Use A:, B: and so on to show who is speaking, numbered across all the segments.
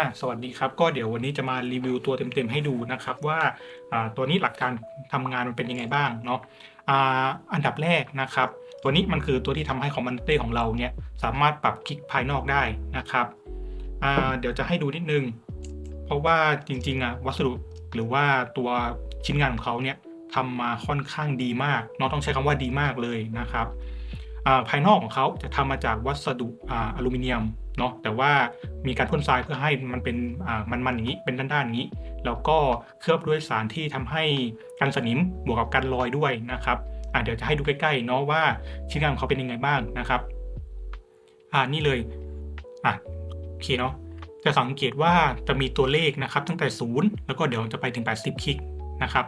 A: อะสวัสดีครับก็เดี๋ยววันนี้จะมารีวิวตัวเต็มๆให้ดูนะครับว่าตัวนี้หลักการทำงานมันเป็นยังไงบ้างเนาะอันดับแรกนะครับ ตัวนี้มันคือตัวที่ทำให้ของมันเต้ของเราเนี่ยสามารถปรับคลิกภายนอกได้นะครับเดี๋ยวจะให้ดูนิดนึง เพราะว่าจริงๆอะวัสดุหรือว่าตัวชิ้นงานของเขาเนี่ยทำมาค่อนข้างดีมากเนาะต้องใช้คำว่าดีมากเลยนะครับภายนอกของเขาจะทำมาจากวัสดุออลูมิเนียม เนาะแต่ว่ามีการพ่นทรายเพื่อให้มันเป็นอ่ามันๆอย่างนี้เป็นด้านๆอย่างนี้ แล้วก็เคลือบด้วยสารที่ทำให้กันสนิมบวกกับกันรอยด้วยนะครับอ่าเดี๋ยวจะให้ดูใกล้ๆเนาะว่าชิ้นงานของเขาเป็นยังไงบ้างนะครับอ่านี่เลยอะโอเคเนาะจะสังเกตว่าจะมีตัวเลขนะครับตั้งแต่ 0 แล้วก็เดี๋ยวจะไปถึง 80 คลิกนะครับ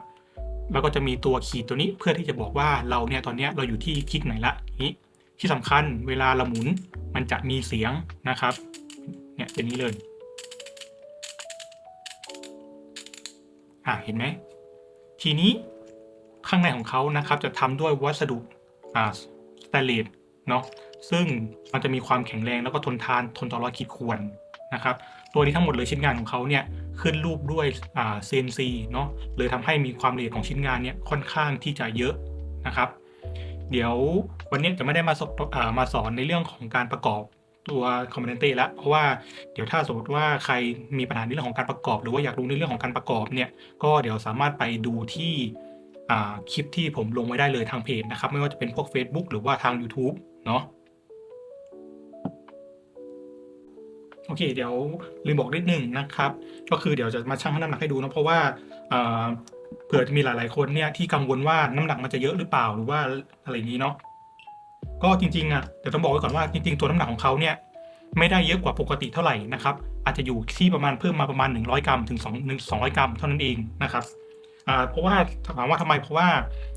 A: แล้วก็จะมีตัวขีดตัวนี้เพื่อที่จะบอกว่าเราเนี่ยตอนเนี้ยเราอยู่ที่คลิกไหนละนี้ ที่สำคัญเวลาเราหมุนมันจะมีเสียงนะครับ เนี่ยเป็นนี้เลย อ่าเห็นไหม ทีนี้ข้างในของเขานะครับจะทำด้วยวัสดุอ่าสแตเลสเนาะซึ่งมันจะมีความแข็งแรงแล้วก็ทนทานทนต่อรอยขีดข่วนนะครับ ตัวนี้ทั้งหมดเลยชิ้นงานของเขาเนี่ยขึ้นรูปด้วยอ่า CNC เนาะเลยทำให้มีความละเอียดของชิ้นงานเนี่ยค่อนข้างที่จะเยอะนะครับ เดี๋ยววันนี้จะไม่ได้มาสอนอามาสอนในเรื่องของการประกอบตัวคอมโพเนนต์แล้วเพราะว่าเดี๋ยวถ้าสมมติว่าใครมีปัญหาในเรื่องของการประกอบ หรือว่าอยากรู้ในเรื่องของการประกอบเนี่ยก็เดี๋ยวสามารถไปดูที่คลิปที่ผมลงไว้ได้เลยทางเพจนะครับ ไม่ว่าจะเป็นพวก Facebook หรือว่าทาง YouTube เนาะโอเค เดี๋ยวลืมบอกนิดนึงนะครับ ก็คือเดี๋ยวจะมาชั่งน้ำหนักให้ดูนะเพราะว่า เผื่อจะมีหลาย ๆ คนเนี่ยที่กังวลว่าน้ำหนักมันจะเยอะหรือเปล่าหรือว่าอะไรอย่างนี้เนาะก็จริงๆอะเดี๋ยวต้องบอกไว้ก่อนว่าจริง ๆ ตัวน้ำหนักของเขาเนี่ยไม่ได้เยอะกว่าปกติเท่าไหร่นะครับ อาจจะอยู่ที่ประมาณเพิ่มมาประมาณ 100 กรัมถึง2 200 กรัมเท่านั้นเองนะครับเพราะว่าถามว่าทำไมเพราะว่า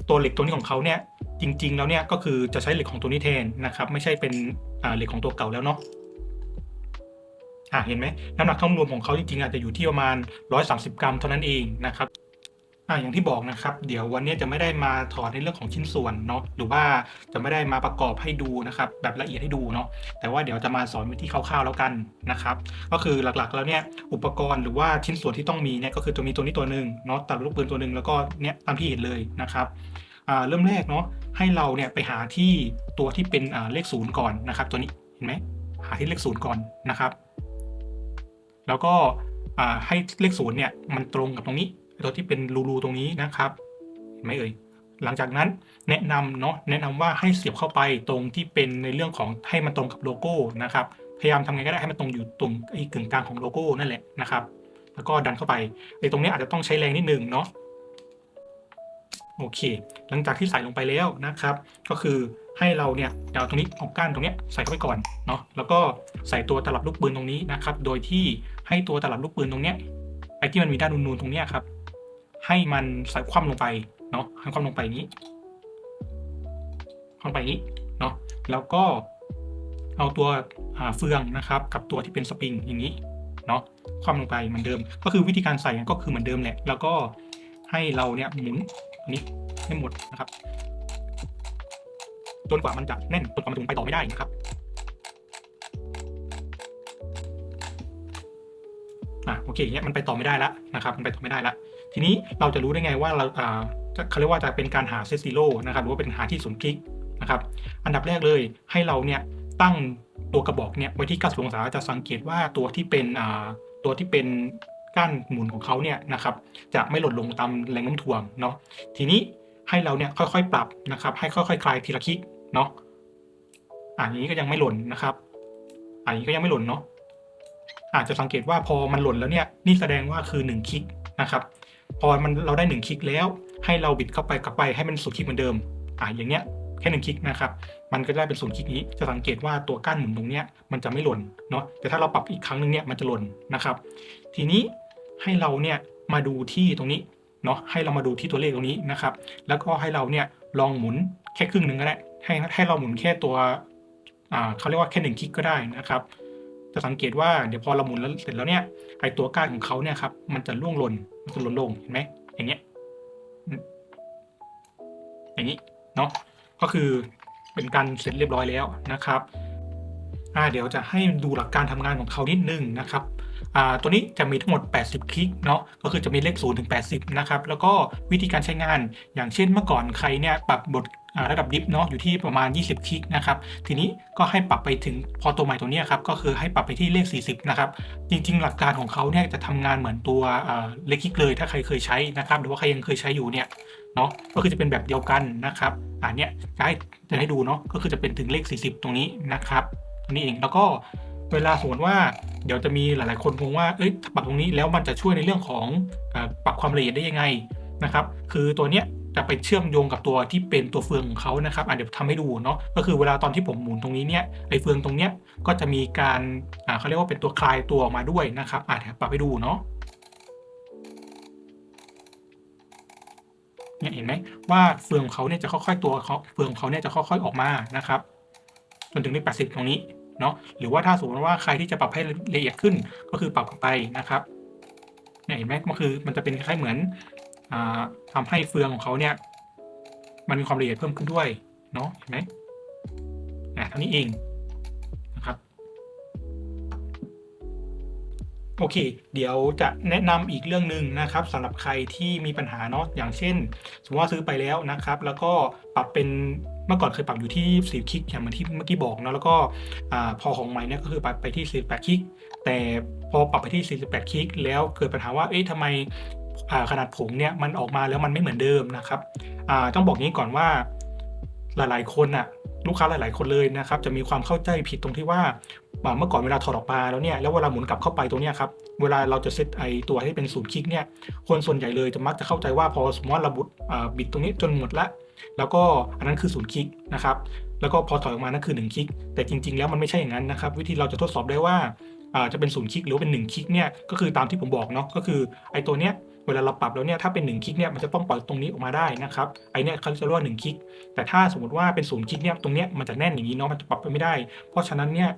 A: ตัวเหล็กตัวนี้ของเขาเนี่ยจริง ๆ แล้วเนี่ยก็คือจะใช้เหล็กของตัวนี้แทนนะครับไม่ใช่เป็นเหล็กของตัวเก่าแล้วเนาะะเห็นไหมน้ำหนักทั้งรวมของเขาจริงๆอาจจะอยู่ที่ประมาณ 130 กรัมเท่านั้นเองนะครับ อะอย่างที่บอกนะครับ เดี๋ยววันนี้จะไม่ได้มาถอดในเรื่องของชิ้นส่วนเนาะหรือว่าจะไม่ได้มาประกอบให้ดูนะครับ แบบละเอียดให้ดูเนาะแต่ว่าเดี๋ยวจะมาสอนวิธีคร่าวๆแล้วกันนะครับ ก็คือหลักๆแล้วเนี่ยอุปกรณ์หรือว่าชิ้นส่วนที่ต้องมีเนี่ยก็คือตัวมีตัวนี้ตัวหนึ่งเนาะตัดลูกปืนตัวหนึ่งแล้วก็เนี่ยตามที่เห็นเลยนะครับอ่าเริ่มแรกเนาะให้เราเนี่ยไปหาที่ตัวที่เป็นอ่าเลขศูนย์ก่อนนะครับ ตัวนี้เห็นไหมหาที่เลขศูนย์ก่อนนะครับ แล้วก็อ่าให้เลขศูนย์เนี่ยมันตรงกับตรงนี้ ตัวที่เป็นรูๆตรงนี้นะครับเห็นไหมเอ่ยหลังจากนั้นแนะนำเนาะแนะนำว่าให้เสียบเข้าไปตรงที่เป็นในเรื่องของให้มันตรงกับโลโก้นะครับพยายามทำไงก็ได้ให้มันตรงอยู่ตรงไอ้กึ่งกลางของโลโก้นั่นแหละนะครับ แล้วก็ดันเข้าไปไอ้ตรงนี้อาจจะต้องใช้แรงนิดนึงเนาะโอเค หลังจากที่ใส่ลงไปแล้วนะครับ ก็คือให้เราเนี่ยเอาตรงนี้เอาก้านตรงนี้ใส่เข้าไปก่อนเนาะแล้วก็ใส่ตัวตลับลูกปืนตรงนี้นะครับ โดยที่ให้ตัวตลับลูกปืนตรงเนี้ยไอ้ที่มันมีด้านนูนๆตรงเนี้ยครับ ให้มันใส่คว่ำลงไปเนาะให้คว่ำลงไปงนี้คว่ำไปงนี้เนาะแล้วก็เอาตัวเฟืองนะครับ กับตัวที่เป็นสปริงอย่างนี้เนาะคว่ำลงไปเหมือนเดิม ก็คือวิธีการใส่ก็คือเหมือนเดิมแหละแล้วก็ให้เราเนี่ยหมุนนี้ให้หมดนะครับจนกว่ามันจะแน่นจนกว่ามันจะหมุนไปต่อไม่ได้นะครับอะโอเคเนี่ยมันไปต่อไม่ได้แล้วนะครับ มันไปต่อไม่ได้แล้ว ทีนี้เราจะรู้ได้ไงว่าเราเขาเรียกว่าจะเป็นการหาเซซีโร่นะครับหรือว่าเป็นหาที่ศูนย์คลิกนะครับ อันดับแรกเลยให้เราเนี่ยตั้งตัวกระบอกเนี่ยไว้ที่90องศาจะสังเกตว่าตัวที่เป็นตัวที่เป็นก้านหมุนของเขาเนี่ยนะครับจะไม่หล่นลงตามแรงโน้มถ่วงเนาะทีนี้ให้เราเนี่ยค่อยๆปรับนะครับ ให้ค่อยๆคลายทีละคลิกเนาะอ่าอย่างนี้ก็ยังไม่หล่นนะครับอ่าอย่างนี้ก็ยังไม่หล่นเนาะอาจจะสังเกตว่าพอมันหล่นแล้วเนี่ยนี่แสดงว่าคือ1คลิกนะครับ พอมันเราได้1คลิกแล้ว ให้เราบิดเข้าไปกลับไปให้มันศูนย์คลิกเหมือนเดิมอ่าอย่างเงี้ยแค่หนึ่งคลิกนะครับ มันก็ได้เป็นศูนย์คลิกนี้ จะสังเกตว่าตัวก้านหมุนตรงเนี้ยมันจะไม่หล่นเนาะ แต่ถ้าเราปรับอีกครั้งหนึ่งเนี่ยมันจะหล่นนะครับ ทีนี้ให้เราเนี่ยมาดูที่ตรงนี้เนาะ ให้เรามาดูที่ตัวเลขตรงนี้นะครับ แล้วก็ให้เราเนี่ยลองหมุนแค่ครึ่งหนึ่งก็ได้ ให้ให้เราหมุนแค่ตัวอ่าเขาเรียกว่าแค่หนึ่งคลิกก็ได้นะครับ จะสังเกตว่าเดี๋ยวพอเราหมุนแล้วเสร็จแล้วเนี่ยไอตัวก้านของเขาเนี่ยครับมันจะล่วงหล่นมันจะหล่นลงเห็นไหมอย่างเงี้ยอย่างนี้เนาะก็คือเป็นการเสร็จเรียบร้อยแล้วนะครับอ่าเดี๋ยวจะให้ดูหลักการทำงานของเขานิดนึงนะครับอ่าตัวนี้จะมีทั้งหมด 80 คลิกเนาะก็คือจะมีเลข0ถึง80 นะครับ แล้วก็วิธีการใช้งานอย่างเช่นเมื่อก่อนใครเนี่ยปรับบท ระดับดิฟเนาะอยู่ที่ประมาณ 20 คลิกนะครับทีนี้ก็ให้ปรับไปถึงพอตัวใหม่ตัวนี้ครับก็คือให้ปรับไปที่เลข 40 นะครับ จริง ๆ หลักการของเขาเนี่ยจะทำงานเหมือนตัวเลขคลิกเลย ถ้าใครเคยใช้นะครับหรือว่าใครยังเคยใช้อยู่เนี่ยเนาะก็คือจะเป็นแบบเดียวกันนะครับอ่าเนี่ยจะให้จะให้ดูเนาะก็คือจะเป็นถึงเลข 40 ตรงนี้นะครับตรงนี้เองแล้วก็เวลาสมมติว่าเดี๋ยวจะมีหลาย ๆ คนงงว่าเอ้ยปรับตรงนี้แล้วมันจะช่วยในเรื่องของอปรับความละเอียดได้ยังไงนะครับ คือตัวเนี้ย จะไปเชื่อมโยงกับตัวที่เป็นตัวเฟืองของเขานะครับอะเดี๋ยวทำให้ดูเนาะก็คือเวลาตอนที่ผมหมุนตรงนี้เนี่ยไอ้เฟืองตรงเนี้ยก็จะมีการอ่าเขาเรียกว่าเป็นตัวคลายตัวออกมาด้วยนะครับอะเดี๋ยวปรับให้ดูเนาะเนี่ยเห็นไหมว่าเฟืองของเขาเนี่ยจะค่อยๆตัวเขาเฟืองของเขาเนี่ยจะค่อย ๆออกมานะครับจนถึงเลข80ตรงนี้เนาะหรือว่าถ้าสมมติว่าใครที่จะปรับให้ละเอียดขึ้นก็คือปรับลงไปนะครับเนี่ยเห็นไหมก็คือมันจะเป็นคล้ายๆเหมือน อ่าทำให้เฟืองของเขาเนี่ย มันมีความละเอียดเพิ่มขึ้นด้วยเนาะเห็นไหมอะเท่านี้เองนะครับโอเค เดี๋ยวจะแนะนำอีกเรื่องหนึ่งนะครับสำหรับใครที่มีปัญหาเนาะอย่างเช่น สมมติว่าซื้อไปแล้วนะครับ แล้วก็ปรับเป็นเมื่อก่อนเคยปรับอยู่ที่ 10 คลิกอย่างเหมือนที่เมื่อกี้บอกเนาะแล้วก็อพอของใหม่เนี่ยก็คือปรับไปที่ 48 คลิก แต่พอปรับไปที่ 48 คลิก แล้วเกิดปัญหาว่าเอ๊ะทำไม ขนาดผงเนี่ยมันออกมาแล้วมันไม่เหมือนเดิมนะครับต้องบอกงี้ก่อนว่าหลาย ๆ คนน่ะลูกค้าหลาย ๆ คนเลยนะครับจะมีความเข้าใจผิดตรงที่ว่าเมื่อก่อนเวลาถอดออกมาแล้วเนี่ยแล้วเวลาหมุนกลับเข้าไปตรงเนี้ยครับเวลาเราจะเซตไอตัวให้เป็นศูนย์คลิกเนี่ยคนส่วนใหญ่เลยจะมักจะเข้าใจว่าพอสมมติเราบุดบิดตรงนี้จนหมดละแล้วก็อันนั้นคือศูนย์คลิกนะครับแล้วก็พอถอยออกมานั่นคือ1คลิก แต่จริง ๆ แล้วมันไม่ใช่อย่างนั้นนะครับวิธีเราจะทดสอบได้ว่าจะเป็นศูนย์คลิกหรือว่าเป็น1คลิกเนี่ยก็คือตามที่ผมบอกเนาะก็คือไอตัวเนี้ย เวลาเราปรับแล้วเนี่ยถ้าเป็น1คลิกเนี่ยมันจะต้องปล่อยตรงนี้ออกมาได้นะครับไอเนี่ยเขาจะเรียกว่า1คลิก แต่ถ้าสมมติว่าเป็นศูนย์คลิกเนี่ยตรงเนี้ยมันจะแน่นอย่างนี้เนาะมันจะปรับไปไม่ได้ เพราะฉะนั้นเนี่ย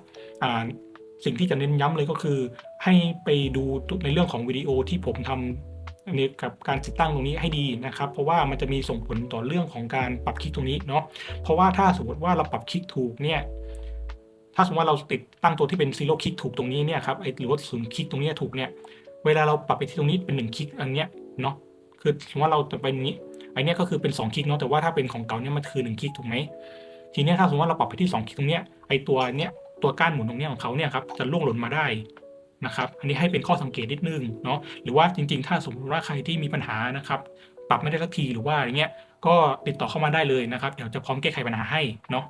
A: สิ่งที่จะเน้นย้ำเลยก็คือ ให้ไปดูในเรื่องของวิดีโอที่ผมทำในกับการติดตั้งตรงนี้ให้ดีนะครับ เพราะว่ามันจะมีส่งผลต่อเรื่องของการปรับคลิกตรงนี้เนาะเพราะว่าถ้าสมมติว่าเราปรับคลิกถูกเนี่ยถ้าสมมติว่าเราติดตั้งตัวที่เป็นซีโร่คลิกถูกตรงนี้เนี่ยครับไอหรือว่าศูนย์คลิกตรงนี้ถูกเนี่ย เวลาเราปรับไปที่ตรงนี้เป็นหนึ่งคลิกอันเนี้ยเนาะคือสมมติว่าเราจะเป็นอย่างนี้ไอเนี้ยก็คือเป็นสองคลิกเนาะแต่ว่าถ้าเป็นของเก่าเนี่ยมันคือหนึ่งคลิกถูกไหมทีเนี้ยถ้าสมมติว่าเราปรับไปที่สองคลิกตรงเนี้ยไอตัวเนี้ยตัวก้านหมุนตรงเนี้ยของเขาเนี่ยครับจะล่วงหล่นมาได้นะครับอันนี้ให้เป็นข้อสังเกตนิดนึงเนาะหรือว่าจริง ๆ ถ้าสมมติว่าใครที่มีปัญหานะครับปรับไม่ได้สักทีหรือว่าอย่างเงี้ยก็ติดต่อเข้ามาได้เลยนะครับเดี๋ยวจะพร้อมแก้ไขปัญหาให้เนาะ